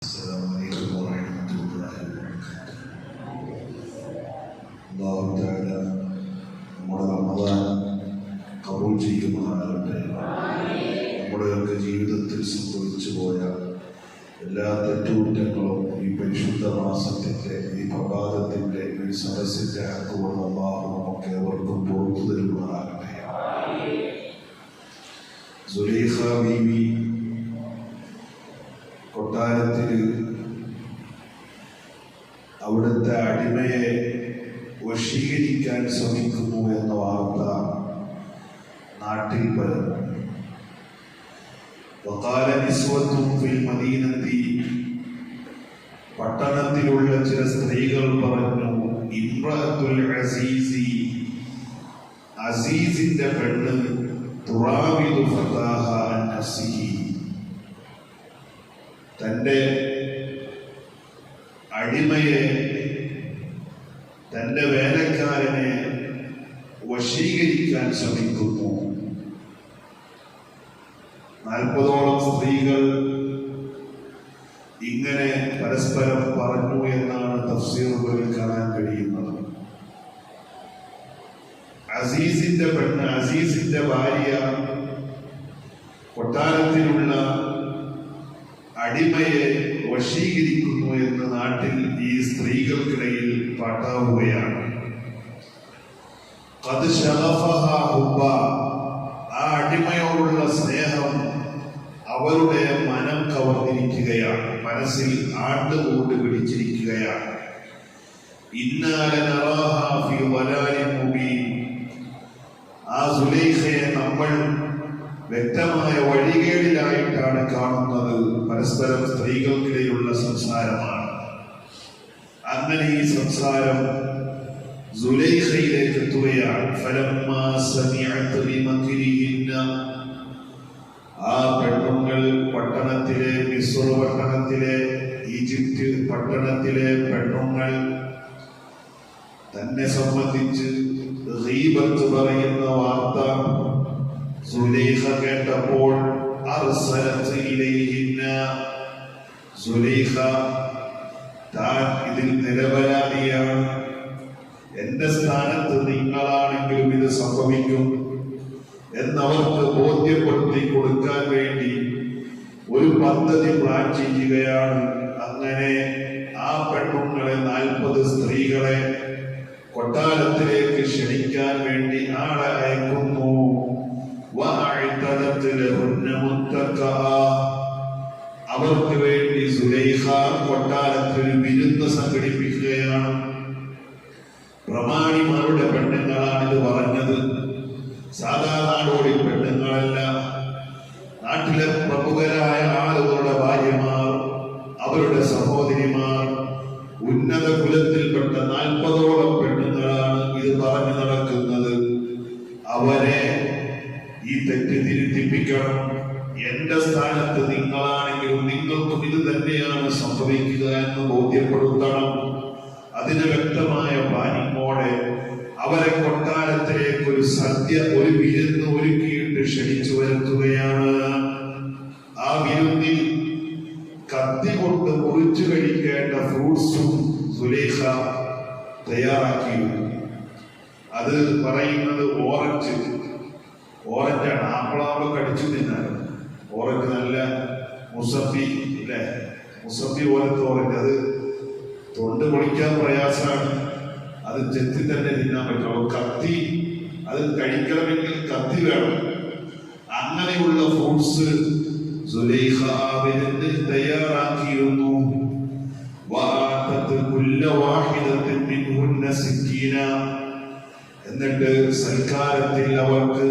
السلام عليكم ورحمة الله وبركاته അള്ളാഹു താല നമ്മുടെ റമദാൻ കബൂൾ ചെയ്യുമാറാകട്ടെ നമ്മുടെയൊക്കെ ജീവിതത്തിൽ സംഭവിച്ചു പോയ എല്ലാ തെറ്റുകുറ്റങ്ങളും ഈ പരിശുദ്ധ മാസത്തിൻ്റെ ഈ പ്രഭാതത്തിൻ്റെ ഈ സദസ്സിൻ്റെ ഹക്കുകൊണ്ട് അള്ളാഹു നമുക്ക് ഏവർക്കും പുറത്തു തരുമാറാകട്ടെ സുലൈഖ ബീവി കൊട്ടാരത്തിൽ അവിടുത്തെ അടിമയെ വശീകരിക്കാൻ ശ്രമിക്കുന്നു എന്ന വാർത്ത നാട്ടിൽ പരന്നു പട്ടണത്തിലുള്ള ചില സ്ത്രീകൾ പറഞ്ഞു ഇമ്രത്തുൽ അസീസി അസീസിന്റെ പെണ്ണ് തുറാവിദു ഫതാഹ അൻ തന്റെ അടിമയെ തന്റെ വേലക്കാരനെ വശീകരിക്കാൻ ശ്രമിക്കുന്നു. നാൽപ്പതോളം സ്ത്രീകൾ ഇങ്ങനെ പരസ്പരം പറഞ്ഞു എന്നാണ് തഫ്സീറുകളിൽ കാണാൻ കഴിയുന്നത്. അസീസിന്റെ പെണ്ണ് അസീസിന്റെ ഭാര്യ കൊട്ടാരത്തിലുള്ള അടിമയെ വശീകരിക്കുന്നു എന്ന് നാട്ടിൽ ഈ സ്ത്രീകൾക്കിടയിൽ പാട്ടാവുകയാണ്. ആ അടിമയോടുള്ള സ്നേഹം അവരുടെ മനം കവർന്നിരിക്കുകയാണ് മനസ്സിൽ ആണ്ടുകൂട് പിടിച്ചിരിക്കുകയാണ് ഇന്നാല. ആ സുലൈഖയെ നമ്മൾ വ്യക്തമായ വഴികേടിലായിട്ടാണ് കാണുന്നത് പരസ്പരം സ്ത്രീകൾക്കിടയിലുള്ള സംസാരമാണ്. അങ്ങനെ ഈ സംസാരം സുലൈഖയിലേക്ക് എത്തുകയാണ് ആ പെണ്ണുങ്ങൾ പട്ടണത്തിലെ മിസ്ർ പട്ടണത്തിലെ ഈജിപ്ത് പട്ടണത്തിലെ പെണ്ണുങ്ങൾ തന്നെ സംബന്ധിച്ച് പറയുന്ന വാർത്ത സുലൈഖ കേട്ടപ്പോൾ അർസലത്ത് ഇലൈഹിന്ന സുലൈഖ താൻ ഇതിൽ നിരപരാധിയാണ്. എന്റെ സ്ഥാനത്ത് നിങ്ങളാണെങ്കിലും ഇത് സംഭവിക്കും എന്നവർക്ക് ബോധ്യപ്പെടുത്തി കൊടുക്കാൻ വേണ്ടി ഒരു പദ്ധതി പ്ലാൻ ചെയ്യുകയാണ്. അങ്ങനെ ആ പെണ്ണുങ്ങളെ നാൽപ്പത് സ്ത്രീകളെ കൊട്ടാരത്തിലേക്ക് ക്ഷണിക്കാൻ വേണ്ടി ആളെ അയക്കുന്നു. അവർക്ക് വേണ്ടി സുലൈഖ കൊട്ടാരത്തിൽ വിരുന്ന് സംഘടിപ്പിക്കുകയാണ്. പ്രമാണിമാരുടെ പെണ്ണുങ്ങളാണ് ഇത് പറഞ്ഞത്. സാധാ നാടോടി പെണ്ണുങ്ങളല്ല. നാട്ടിലെ പ്രമുഖരായ ആളുകളുടെ ഭാര്യമാർ അവരുടെ സഹോദരിമാർ ഉന്നത കുലത്തിൽപ്പെട്ട നാൽപ്പതോളം പെണ്ണുങ്ങളാണ് ഇത് പറഞ്ഞു നടക്കുന്നത്. അവരെ തെറ്റ് തിരുത്തിപ്പിക്കണം എന്റെ സ്ഥാനത്ത് നിങ്ങളാണെങ്കിലും നിങ്ങൾക്കും ഇത് തന്നെയാണ് സംഭവിക്കുക എന്ന് ബോധ്യപ്പെടുത്തണം. അതിന് വ്യക്തമായ പ്ലാനിങ്ങോടെ അവരെ കൊട്ടാരത്തിലേക്ക് ഒരു സദ്യ ഒരു വിരുന്ന് ഒരുക്കിയിട്ട് ക്ഷണിച്ചു വരുത്തുകയാണ്. ആ വിരുന്നിൽ കത്തി കൊണ്ട് മുറിച്ചു കഴിക്കേണ്ട ഫ്രൂട്ട്സും സുലേഖ തയ്യാറാക്കിയിരുന്നു. അത് പറയുന്നത് ഓറഞ്ച്. ഓറഞ്ചാണ് ആപ്പിളാവ് കടിച്ചു തിന്നാൻ ഓറഞ്ച് നല്ല മുസഫി അല്ലേ മുസഫി പോലത്തെ ഓറഞ്ച് അത് തൊണ്ട് പൊളിക്കാൻ പ്രയാസമാണ്. അത് ചെത്തി തന്നെ തിന്നാൻ പറ്റുള്ളൂ കത്തി അത് കഴിക്കണമെങ്കിൽ കത്തി വേണം. അങ്ങനെയുള്ള ഫ്രൂട്ട്സ് തയ്യാറാക്കിയിരുന്നു. എന്നിട്ട് സൽക്കാരത്തിൽ അവർക്ക്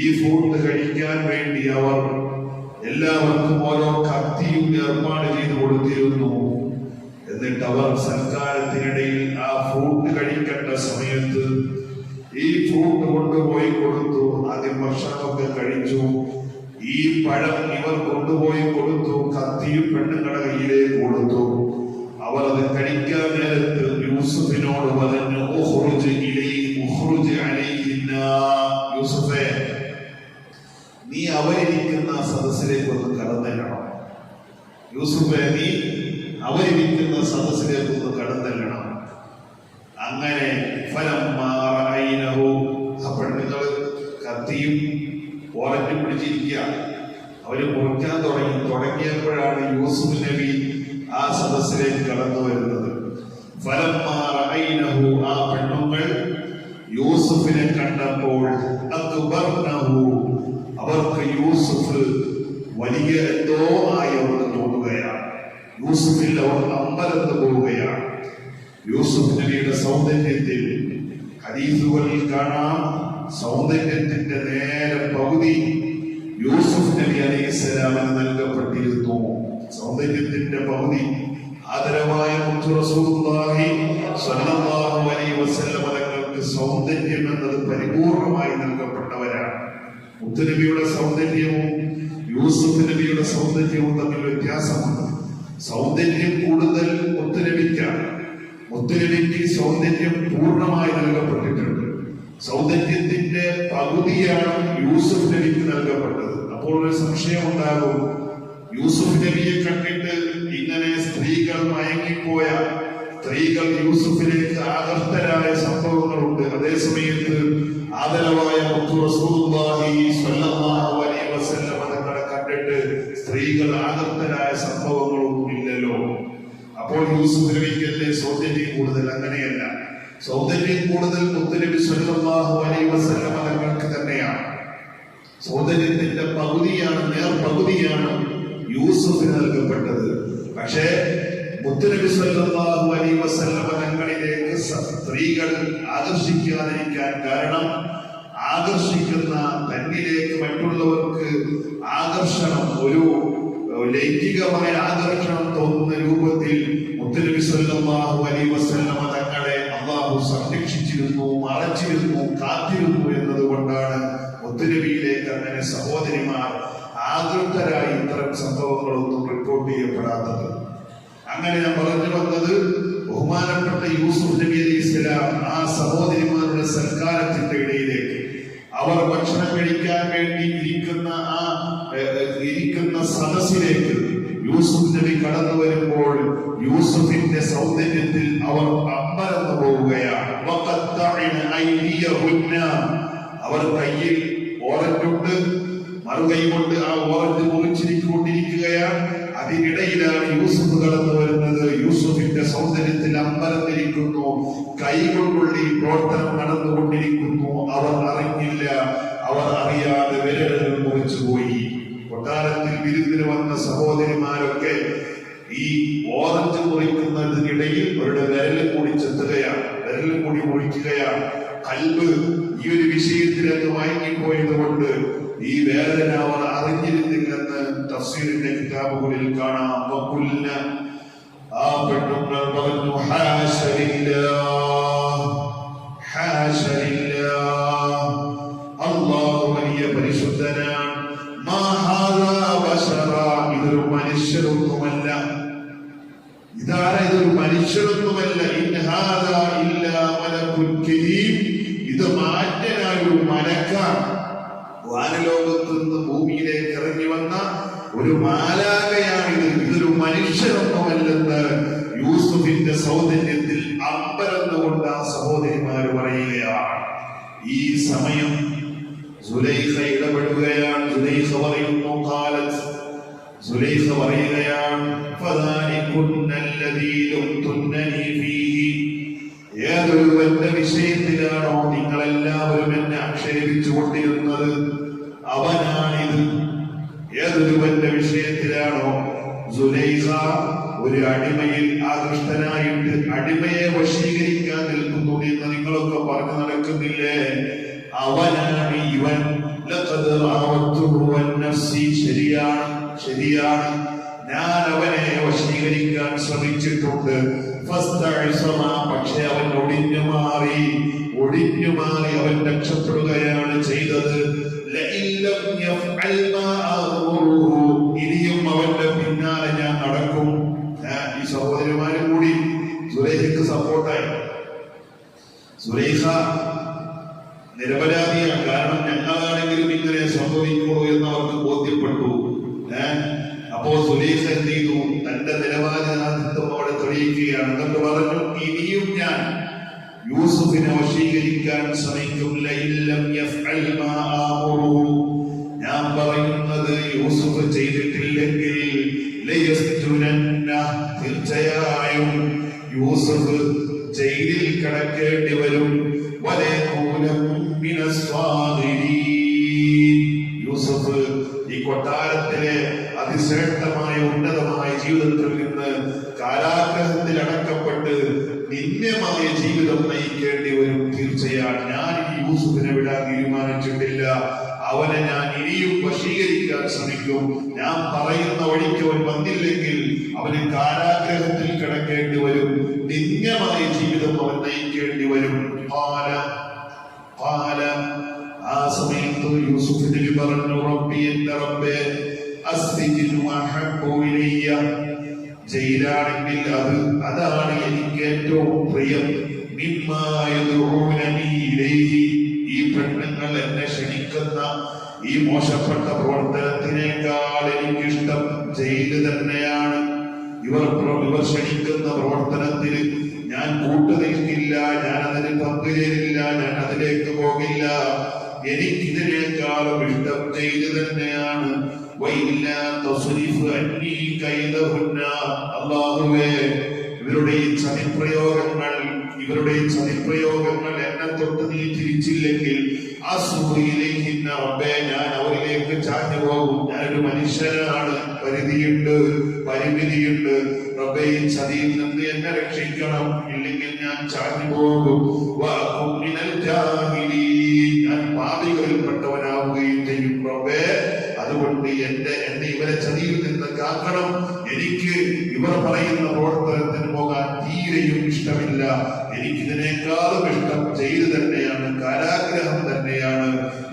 ഈ ഫുഡ് കഴിക്കാൻ വേണ്ടി അവർ എല്ലാവർക്കും ഓരോ കത്തിയും ഏർപ്പാട് ചെയ്തു കൊടുത്തിരുന്നു. എന്നിട്ട് അവർ സൽക്കാരത്തിനിടയിൽ ആ ഫ്രൂട്ട് കഴിക്കേണ്ട സമയത്ത് ഈ ഫ്രൂട്ട് കൊണ്ടുപോയി കൊടുത്തു. ആദ്യം ഭക്ഷണമൊക്കെ കഴിച്ചു. ഈ പഴം ഇവർ കൊണ്ടുപോയി കൊടുത്തു. കത്തിയും പെണ്ണുങ്ങളുടെ കയ്യിലേക്ക് കൊടുത്തു. അവർ അത് കഴിക്കാൻ നേരത്ത് യൂസഫിനോട് പറഞ്ഞു യൂസഫേ ഇലൈ- ഉഖ്റുജ് അലൈഹിന്ന." യൂസുഫേ നീ നീ അവരിയ്ക്കുന്ന സദസ്സിലേക്ക് ഒന്ന് കടന്നെല്ലണം യൂസുഫ് നീ അവരിരിക്കുന്ന സദസ്സിലേക്ക് ഒന്ന് കടന്നല്ലണം അങ്ങനെ ഫലം മാറായിനവും അപ്പോൾ നിങ്ങൾ കത്തിയും ഓറഞ്ചും പിടിച്ചിരിക്കുക. അവർ മുറിക്കാൻ തുടങ്ങി. തുടങ്ങിയപ്പോഴാണ് യൂസുഫ് നബി ആ സദസ്സിലേക്ക് കടന്നു വരുന്നത്. ഫലം മാറായിനഹു. ആ പെണ്ണുങ്ങൾ യൂസുഫിനെ കണ്ടപ്പോൾ അത് വലിയ എന്തോ ആയി അവർക്ക് തോന്നുകയാണ് യൂസഫിൽ അവർ അമ്പലത്ത് പോവുകയാണ് യൂസഫ് നബിയുടെ സൗന്ദര്യത്തിൽ ഹദീസുകളിൽ കാണാം. സൗന്ദര്യത്തിന്റെ നേരെ പകുതി യൂസുഫ് നബി അലൈഹിസ്സലാമിന് നൽകപ്പെട്ടിരുന്നു. സൗന്ദര്യത്തിന്റെ പകുതി ആദരവായ തങ്ങൾക്ക് സൗന്ദര്യം എന്നത് പരിപൂർണമായി നൽകപ്പെട്ടവരാണ്. മുത്തുനബിയുടെ സൗന്ദര്യവും യൂസുഫ് നബിയുടെ സൗന്ദര്യവും തമ്മിൽ വ്യത്യാസമുണ്ട്. സൗന്ദര്യം കൂടുതൽ ഒത്തുരമിക്കാം മുത്തുനബിക്ക് സൗന്ദര്യം പൂർണമായി നൽകപ്പെട്ടിട്ടുണ്ട്. സൗന്ദര്യത്തിന്റെ പകുതിയാണ് യൂസഫ് നബിക്ക് നൽകപ്പെട്ടത്. അപ്പോൾ ഒരു സംശയം ഉണ്ടാകും. യൂസഫ് നബിയെ കണ്ടിട്ട് ഇങ്ങനെ സ്ത്രീകൾ മയങ്ങിപ്പോയ സ്ത്രീകൾ യൂസഫിലേക്ക് ആകർത്തരായ സംഭവങ്ങളുണ്ട്. അതേസമയത്ത് ആദരവായ മുത്തു റസൂലുള്ളാഹി സ്ത്രീകൾ ആകർത്തരായ സംഭവങ്ങളൊന്നും ഇല്ലല്ലോ. അപ്പോൾ യൂസുഫ് സൗന്ദര്യം കൂടുതൽ? അങ്ങനെയല്ല. സൗന്ദര്യം കൂടുതൽ മുത്തുനബി സ്വല്ലല്ലാഹു അലൈഹി വസല്ലം തങ്ങൾക്ക് തന്നെയാണ്. സൗന്ദര്യത്തിന്റെ പകുതിയാണ് നേർ പകുതിയാണ് യൂസുഫിന് നൽകപ്പെട്ടത്. പക്ഷേ മുത്തുനബി സല്ലല്ലാഹു അലൈഹി വസല്ലം തങ്ങളിലേക്ക് സ്ത്രീകൾ ആകർഷിക്കാതിരിക്കാൻ കാരണം ആകർഷിക്കുന്ന തന്നിലേക്ക് മറ്റുള്ളവർക്ക് ആകർഷണം ഒരു ലൈംഗികമായ ആകർഷണം തോന്നുന്ന രൂപത്തിൽ സല്ലല്ലാഹു അലൈഹി വസല്ലമ തങ്ങളെ അള്ളാഹു സംരക്ഷിച്ചിരുന്നു മറച്ചിരുന്നു കാത്തിരുന്നു എന്നതുകൊണ്ടാണ് മുത്തുനബിയിലേക്ക് അങ്ങനെ സഹോദരിമാർ ആകൃഷ്ടരായി ഇത്തരം സംഭവങ്ങളൊന്നും റിപ്പോർട്ട് ചെയ്യപ്പെടാത്തത്. അങ്ങനെ ഞാൻ പറഞ്ഞു വന്നത് ബഹുമാനപ്പെട്ട യൂസുഫ് നബി അലൈഹി ഇസ്ലാം ആ സഹോദരിമാരുടെ സൽക്കാരത്തിന്റെ ഇടയിലേക്ക്. അവർ ഭക്ഷണം കഴിക്കാൻ വേണ്ടി ഇരിക്കുന്ന ആ ഇരിക്കുന്ന സദസ്സിലേക്ക് യൂസുഫ് നബി കടന്നു വരുമ്പോൾ യൂസുഫിന്റെ സൗന്ദര്യത്തിൽ അവർ അമ്പരന്ന് പോവുകയാണ്. അവർ കയ്യിൽ ഓറഞ്ചുണ്ട് മറുകൈ കൊണ്ട് ആ ഓറഞ്ച് മുറിച്ചിരിക്കൊണ്ടിരിക്കുകയാണ് അതിനിടയിലാണ് യൂസുഫ് കടന്നു വരുന്നത്. യൂസുഫിന്റെ സൗന്ദര്യത്തിൽ അമ്പരന്നിരിക്കുന്നു. കൈകൊണ്ടുള്ള ഈ പ്രവർത്തനം നടന്നുകൊണ്ടിരിക്കുന്നു. അവർ അറിഞ്ഞില്ല. അവർ അറിയാതെ വിരലുകൾ മുറിച്ചുപോയി. കൊട്ടാരത്തിൽ വിരുന്നിന് വന്ന സഹോദരിമാരൊക്കെ ഈ ഓറഞ്ച് മുറിക്കുന്നതിനിടയിൽ അവരുടെ വിരൽ കൂടി ചെത്തുകയാണ്. വിരലിൽ കൂടി മുറിക്കുകയാണ് കൽബ് ഈ ഒരു വിഷയത്തിൽ അങ്ങ് വാങ്ങിപ്പോയത് കൊണ്ട് ഈ വേദന അവർ അറിഞ്ഞിരുന്നില്ലെന്ന് തഫ്സീറിന്റെ കിതാബുകളിൽ കാണാം. ആ പെണ്ണുങ്ങൾ പറഞ്ഞു ഹാശലില്ലാ അള്ളാഹു വലിയ പരിശുദ്ധനാണ് മനുഷ്യരൊന്നുമല്ല. ഇതാര ഇതൊരു മനുഷ്യരൊന്നുമല്ല. ഇത് മാറ്റനായ ഒരു മലക്കാണ് വാനലോകത്ത് നിന്ന് ഭൂമിയിലേക്ക് ഇറങ്ങി വന്ന ഒരു മാലാകയാണിത് ഇതൊരു മനുഷ്യരൊന്നുമല്ലെന്ന് യൂസുഫിന്റെ സൗന്ദര്യത്തിൽ അമ്പരന്നുകൊണ്ട് ആ സഹോദരിമാര് പറയുകയാണ്. ഈ സമയം സുലൈഖ ഇടപെടുകയാണ്. സുലൈഖ പറയുന്നു സുലൈഖ പറയുകയാണ് "ഫദാലികുന്ന അല്ലദീ ഫീഹി." ഏതൊരുവന്റെ വിഷയത്തിലാണോ നിങ്ങൾ എല്ലാവരും എന്നെ ആക്ഷേപിച്ചു കൊണ്ടിരുന്നത് അവനാണിത് ഏതൊരുവന്റെ വിഷയത്തിലാണോ? സുലൈഖ ഒരു അടിമയിൽ ആകൃഷ്ടനായിട്ട് അടിമയെ വശീകരിക്കാൻ നിൽക്കുന്നു എന്ന് നിങ്ങളൊക്കെ പറഞ്ഞു നടക്കുന്നില്ലേ? അവനാണ് ഇവൻ. ശരിയാണ്. ശരിയാണ്. ഞാൻ അവനെ വശീകരിക്കാൻ ശ്രമിച്ചിട്ടുണ്ട്. പക്ഷെ അവൻ ഒടിഞ്ഞു മാറി. ഒടിഞ്ഞു മാറി അവൻ രക്ഷപ്പെടുകയാണ് ചെയ്തത്. ഇനിയും അവന്റെ പിന്നാലെ ഞാൻ നടക്കും. ഈ സഹോദരിമാരും കൂടി സുരേഖയ്ക്ക് സപ്പോർട്ടായി. സുരേഖ നിരപരാധിയാണ്. കാരണം ഞങ്ങളാണെങ്കിലും ഇങ്ങനെ സംഭവിക്കുള്ളൂ എന്ന് അവർക്ക് സുലൈസ് എന്ത് ചെയ്തു തന്റെ നിലവാരാധിത്വം തെളിയിക്കുകയാണ്. എന്നൊക്കെ പറഞ്ഞു ഇനിയും ഞാൻ യൂസുഫിനെ വശീകരിക്കാൻ ശ്രമിക്കും. യൂസുഫ് ഈ കൊട്ടാരത്തിലെ അതിശ്രേഷ്ഠമായ ഉന്നതമായ ജീവിതത്തിൽ നിന്ന് കാലാഗ്രഹത്തിൽ അടക്കപ്പെട്ട് നിന്യമായ ജീവിതം നയിക്കേണ്ടി വരും തീർച്ചയാണ്. ഞാൻ യൂസുഫിനെ വിടാൻ തീരുമാനിച്ചിട്ടില്ല. അവനെ ഞാൻ ഇനിയും വശീകരിക്കാൻ ശ്രമിക്കും. ഞാൻ പറയുന്ന വഴിക്ക് അവൻ വന്നില്ലെങ്കിൽ അവന് കാരാഗ്രഹത്തിൽ കിടക്കേണ്ടി വരും. നിന്യമായ ജീവിതം അവൻ നയിക്കേണ്ടി വരും. സമയത്ത് യൂസുഫ് നബി പറഞ്ഞു റബ്ബി എന്റെ റബ്ബേ അസ്തിജിനു അഹബ്ബു ഇലയ്യ. ജയിലാണെങ്കിൽ അത് അതാണ് എനിക്ക് ഏറ്റവും പ്രിയം. ഈ പെണ്ണുങ്ങൾ എന്നെ ക്ഷണിക്കുന്ന ഈ മോശപ്പെട്ട പ്രവർത്തനത്തിനേക്കാൾ എനിക്കിഷ്ടം ജയിൽ തന്നെയാണ്. ഇവർ ഇവർ ക്ഷണിക്കുന്ന പ്രവർത്തനത്തിന് ഞാൻ കൂട്ടുനിൽക്കില്ല ഞാൻ അതിന് പങ്കുചേരില്ല ഞാൻ അതിലേക്ക് പോകില്ല. എനിക്കിതിനേക്കാളും ഇഷ്ടം ചെയ്ത് തന്നെയാണ്. ഇവരുടെ ഈ ചതിപ്രയോഗങ്ങൾ ഇവരുടെ ഈ ചതിപ്രയോഗങ്ങൾ എന്നെ തൊട്ട് നീ തിരിച്ചില്ലെങ്കിൽ ആ സൂര്യയിലേക്ക് റബ്ബേ ഞാൻ അവരിലേക്ക് ചാഞ്ഞു പോകും. ഞാനൊരു മനുഷ്യനാണ്. പരിധിയുണ്ട് പരിമിതിയുണ്ട്. റബ്ബേ ഈ ചതിയിൽ നിന്ന് എന്നെ രക്ഷിക്കണം. ഇല്ലെങ്കിൽ ഞാൻ ചാഞ്ഞു പോകും. നിന്ന് കാക്കണം എനിക്ക് ഇവർ പറയുന്ന പ്രവർത്തനത്തിന് പോകാൻ തീരെയും ഇഷ്ടമില്ല. എനിക്ക് ഇതിനേക്കാളും ഇഷ്ടം ചെയ്ത് തന്നെയാണ് കാരാഗ്രഹം തന്നെയാണ്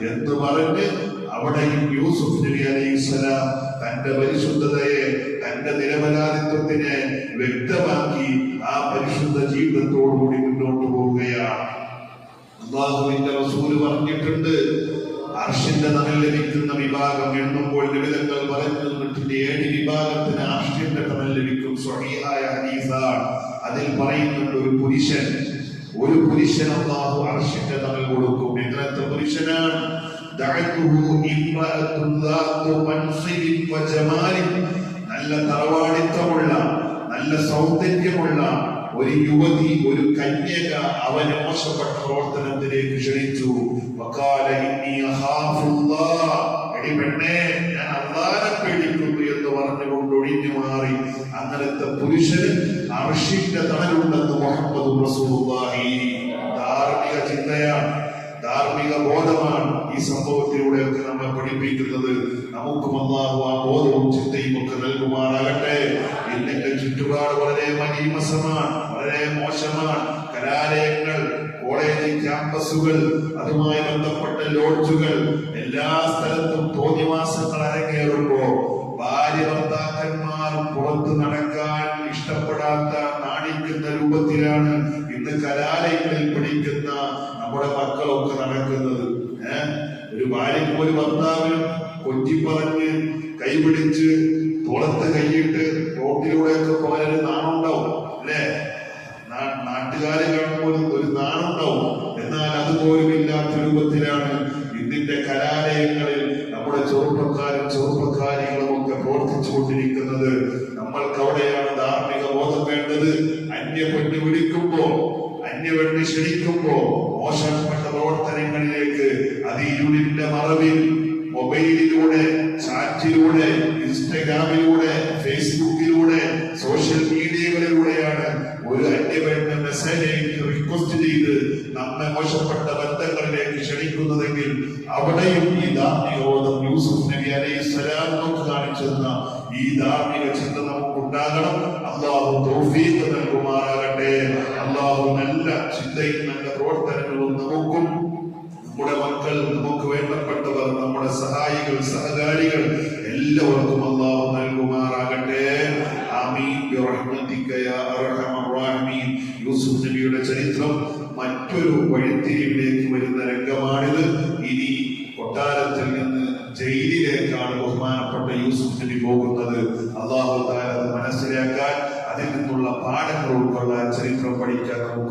എന്ന് പറഞ്ഞ് അവിടെയും യൂസുഫ് നബി അലൈഹിസ്സലാം തന്റെ പരിശുദ്ധതയെ തന്റെ നിരപരാധിത്വത്തിനെ വ്യക്തമാക്കി ആ പരിശുദ്ധ ജീവിതത്തോടുകൂടി മുന്നോട്ട് പോവുകയാണ്. അള്ളാഹുവിന്റെ റസൂൽ പറഞ്ഞിട്ടുണ്ട് അർഷിന്റെ തണൽ ലഭിക്കുന്ന വിഭാഗം എണ്ണുമ്പോൾ ലളിതങ്ങൾ പറഞ്ഞു തന്നിട്ടുണ്ട് ഏഴ് വിഭാഗത്തിന് അർഷിന്റെ തണൽ ലഭിക്കും. സ്വഹീഹായ ഹദീസാണ്. അതിൽ പറയുന്നുണ്ട് ഒരു പുരുഷൻ. ഒരു പുരുഷൻ അള്ളാഹു അർഷിന്റെ തണൽ കൊടുക്കും. എങ്ങനത്തെ പുരുഷനാണ്. നല്ല തറവാടിത്തമുള്ള നല്ല സൗന്ദര്യമുള്ള ഒരു യുവതി ഒരു കന്യക അവനെ മോശപ്പെട്ട പ്രവർത്തനത്തിലേക്ക് ക്ഷണിച്ചു. പേടിക്കുന്നു എന്ന് ഒഴിഞ്ഞു മാറി. അങ്ങനത്തെ പുരുഷന് അർഷിന്റെ തണലുണ്ടെന്ന് മുഹമ്മദ് ധാർമ്മിക ചിന്തയാണ്. ധാർമ്മിക ബോധമാണ് ഈ സംഭവത്തിലൂടെയൊക്കെ നമ്മൾ പഠിപ്പിക്കുന്നത്. നമുക്കും അള്ളാഹു ആ ബോധവും ചിന്തയും ഒക്കെ നൽകുമാറാകട്ടെ. ഇല്ലെങ്കിൽ ചുറ്റുപാട് വളരെ മനീമസമാണ് വളരെ മോശമാണ്. കലാലയങ്ങൾ കോളേജ് ക്യാമ്പസുകൾ അതുമായി ബന്ധപ്പെട്ട ലോഡ്ജുകൾ എല്ലാ സ്ഥലത്തും തോന്നിവാസങ്ങൾ അരങ്ങേറുമ്പോ ഭാര്യ ഭർത്താക്കന്മാർ പുറത്ത് നടക്കാൻ ഇഷ്ടപ്പെടാത്ത നാണിക്കുന്ന രൂപത്തിലാണ് ഇന്ന് കലാലയങ്ങളിൽ മക്കളൊക്കെ നടക്കുന്നത്. ഏഹ് ഒരു ഭാര്യയ്ക്കും ഒരു ഭർത്താവിനും കൊഞ്ചിപ്പറഞ്ഞ് കൈപിടിച്ച് തോളത്ത് കൈയിട്ട് ഇൻസ്റ്റഗ്രാമിലൂടെ ഫേസ്ബുക്കിലൂടെ സോഷ്യൽ മീഡിയകളിലൂടെയാണ് ഒരു അന്യവേണ്ട മെസ്സേജ് റിക്വസ്റ്റ് ചെയ്ത് നമ്മെ മോശപ്പെട്ട ബന്ധങ്ങളിലേക്ക് ക്ഷണിക്കുന്നതെങ്കിൽ അവിടെയും ഈ ധാർമ്മികബോധം യൂസുഫ് നബി അലൈഹി സ്വലാം നമുക്ക് കാണിച്ചെന്ന ഈ ധാർമ്മിക ചിന്ത നമുക്ക് ഉണ്ടാകണം അള്ളാഹു തൗഫീഖ് നൽകുമാറാകട്ടെ. അള്ളാഹു നല്ല ചിന്തയും നല്ല പ്രവർത്തനങ്ങളും നമുക്കും നമ്മുടെ മക്കൾ നമുക്ക് വേണ്ടപ്പെട്ടവർ നമ്മുടെ സഹായികൾ സഹകാരികൾ എല്ലാവർക്കും മറ്റൊരു വഴിത്തിരിവിലേക്ക് വരുന്ന രംഗമാണിത്. ഇനി കൊട്ടാരത്തിൽ നിന്ന് ജയിലിലേക്കാണ് ബഹുമാനപ്പെട്ട യൂസുഫ് നബി പോകുന്നത്. അള്ളാഹു താല അത് മനസ്സിലാക്കാൻ അതിൽ നിന്നുള്ള പാഠങ്ങൾ ഉൾക്കൊള്ളാൻ ചരിത്രം പഠിക്കാൻ നമുക്ക്